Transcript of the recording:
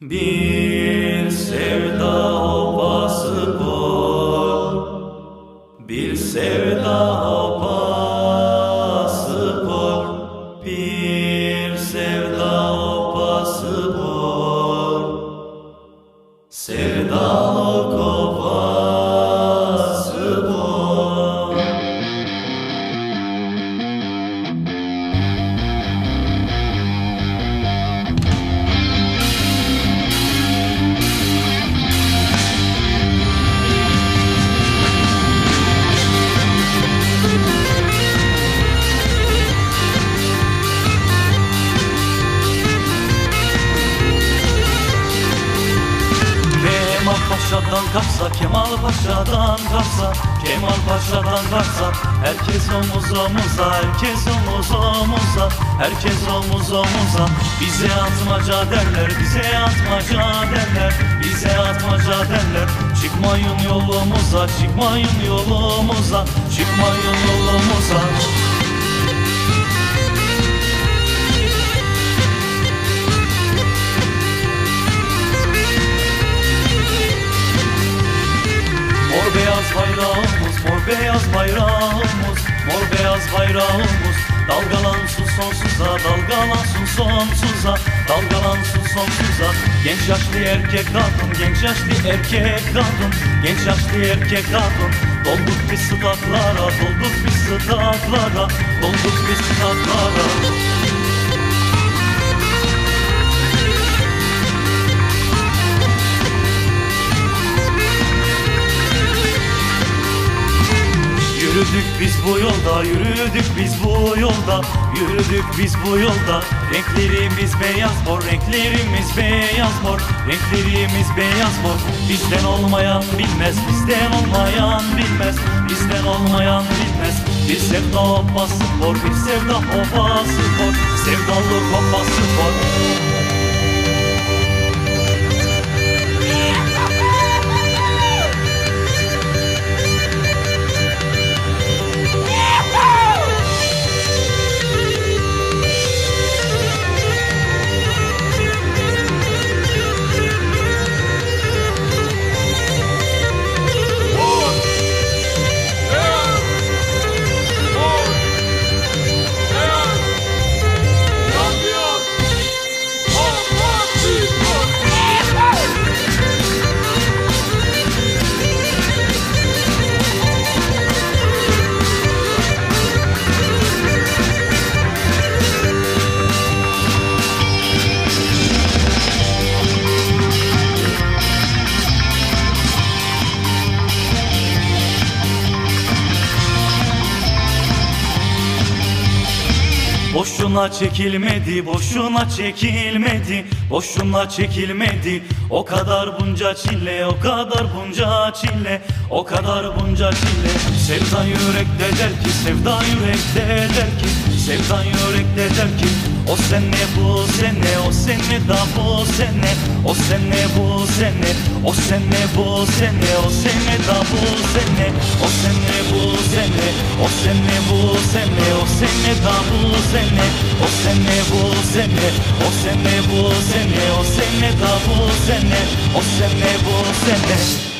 Bir sevda obası bol, bir sevda obası bol, bir sevda obası bol, sevdalık Kalksa, Kemal Paşa'dan kalksa Kemal Paşa'dan kalksa Herkes omuz omuza, herkes omuz omuza Herkes omuz omuza. Bize atmaca derler, bize atmaca derler Bize atmaca derler. Çıkmayın yolumuza, çıkmayın yolumuza Çıkmayın yolumuza Mor beyaz bayrağımız, mor beyaz bayrağımız, mor beyaz bayrağımız. Dalgalansın sonsuza, dalgalansın sonsuza, dalgalansın sonsuza. Genç yaşlı erkek kadın, genç yaşlı erkek kadın, genç yaşlı erkek kadın. Dolduk biz sıtaklara, dolduk biz sıtaklara, dolduk biz sıtaklara biz bu yolda, yürüdük biz bu yolda Yürüdük biz bu yolda. Renklerimiz beyaz mor, renklerimiz beyaz mor Renklerimiz beyaz mor. Bizden olmayan bilmez, bizden olmayan bilmez Bizden olmayan bilmez. Bir sevda obası mor, bir sevda obası mor Sevdalık obası mor Boşuna çekilmedi, boşuna çekilmedi, boşuna çekilmedi. O kadar bunca çile, o kadar bunca çile, o kadar bunca çile. Sevda yürekte der ki, sevda yürekte der ki, sevda yürekte der ki. O sene bu sene, o sene da bu sene, o sene bu sene, o sene bu sene, o sene da bu sene, o sene bu sene, o sene bu sene, o sene da bu sene, o sene bu sene, o sene bu sene, o sene da bu sene, o sene bu sene.